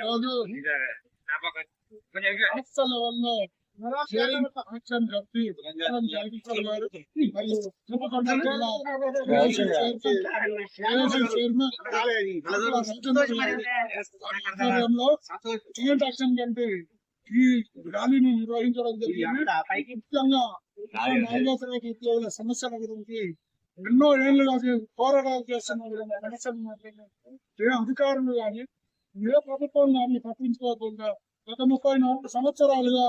మరియు ఆధ్వర్యంలో యాక్షన్ ఈ ర్యాలీని నిర్వహించడం జరిగింది. ముఖ్యంగా ఉద్యోగుల సమస్యల గురించి ఎన్నో ఏళ్ళుగా పోరాటాలు చేస్తున్న విధంగా సమస్యలు అధికారులు కానీ ఏ ప్రభుత్వం దాన్ని పట్టించుకోకుండా గత ముప్పై నాలుగు సంవత్సరాలుగా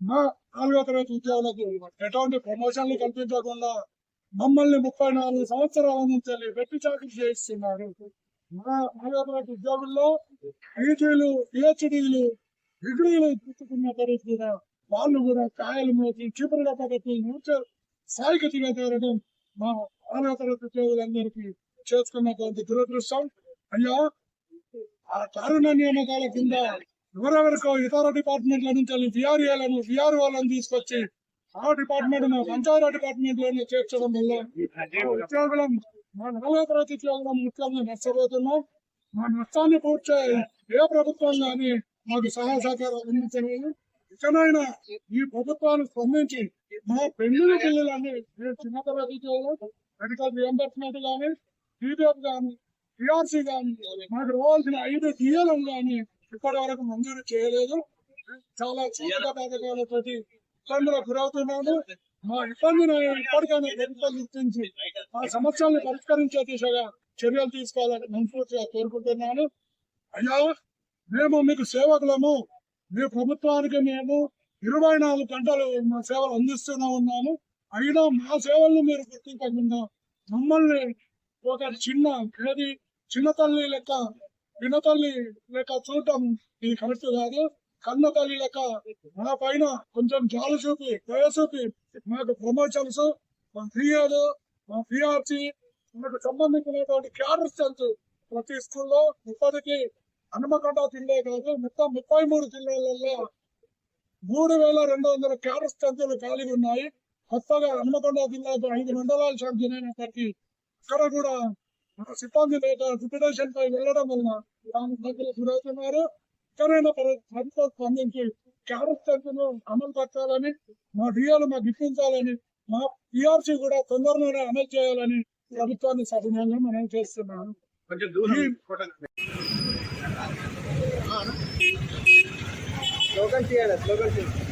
మా నాలుగో తరగతి ఉద్యోగులకు ఎటువంటి ప్రమోషన్లు కల్పించకుండా మమ్మల్ని ముప్పై నాలుగు సంవత్సరాల నుంచి వెట్టి చాకరీ చేయిస్తున్నారు. మా నాలుగో తరగతి ఉద్యోగుల్లో పీజీలు పిహెచ్డీలు డిగ్రీలు తీసుకున్న పరిస్థితి వాళ్ళు కూడా కాయలు మోసి చీపురుగా పద్ధతి నూర్చ స్థాయికి దిగజారడం మా నాలుగో తరగతి ఉద్యోగులందరికీ చేసుకున్నటువంటి దురదృష్టం. అయ్యా ఆ కారుణ నియామకాల కింద ఎవరెవరికో ఇతర డిపార్ట్మెంట్ల నుంచి విఆర్ఏలను విఆర్ వాళ్ళని తీసుకొచ్చి ఆ డిపార్ట్మెంట్ పంచాయతీ డిపార్ట్మెంట్లోనే చేర్చడం వల్ల మా ఉద్యోగులం మా తరగతి ఉద్యోగులం ముఖ్యంగా నష్టపోతున్నాం. మా నష్టాన్ని పూడ్చే ఏ ప్రభుత్వం కానీ మాకు సహాయ సహకారం అందించలేదు. ఇకనైనా ఈ ప్రభుత్వాలు స్పందించి మా పెళ్ళిన పిల్లలని మేము చిన్న తరగతి ఉద్యోగులు మెడికల్ రియంబర్స్మెంట్ కానీ పీడిఎఫ్ కానీ పిఆర్సీ కానీ మాకు రావాల్సిన ఐదు డిఎలం కానీ ఇప్పటి వరకు మంజూరు చేయలేదు. చాలా చీకట ప్రతి ఇబ్బందులకు గురవుతున్నాము. మా ఇబ్బందిని ఇప్పటికైనా ప్రభుత్వం గుర్తించి మా సమస్యల్ని పరిష్కరించే దిశగా చర్యలు తీసుకోవాలని మనస్ఫూర్తిగా కోరుకుంటున్నాను. అయ్యా మేము మీకు సేవకులము. మీ ప్రభుత్వానికి మేము ఇరవై నాలుగు గంటలు మా సేవలు అందిస్తూనే ఉన్నాము. అయినా మా సేవలను మీరు గుర్తించకుండా మమ్మల్ని ఒక చిన్న ఏది చిన్న తల్లి లెక్క వినతల్లి లెక్క చూడటం ఇది కరెక్ట్ కాదు. కన్న తల్లి లెక్క మా పైన కొంచెం జాలు చూపి దయ చూపి మాకు ప్రమోషన్స్ మా ఫిర్యాదు మా ఫిఆర్సీ మనకు సంబంధించినటువంటి క్యాడర్ స్ట్రెంత్ ప్రతి స్కూల్లో ఇప్పటికీ హనుమకొండ జిల్లా కాదు మొత్తం ముప్పై మూడు జిల్లాలలో మూడు వేల రెండు వందల క్యాడర్ స్ట్రెంత్లు ఖాళీ ఉన్నాయి. కొత్తగా హనుమకొండ జిల్లాకు ఐదు మండలాలు శాంక్షన్ అయినప్పటికీ అక్కడ కూడా సిబ్బంది లేక రిపిటేషన్ పై వెళ్ళడం వలన దాని దగ్గర గురవుతున్నారు ప్ర- ప్రభుత్వం స్పందించి క్యాడర్ స్ట్రెంత్ను అమలు పరచాలని మా డిఆలు మాకు ఇప్పించాలని మా పిఆర్సీ కూడా తొందరలోనే అమలు చేయాలని ప్రభుత్వాన్ని సభ్యంగా మనం చేస్తున్నాను. కొంచెం దూరం ఈ- స్లోగన్ చేయాలి స్లోగన్ చేయాలి.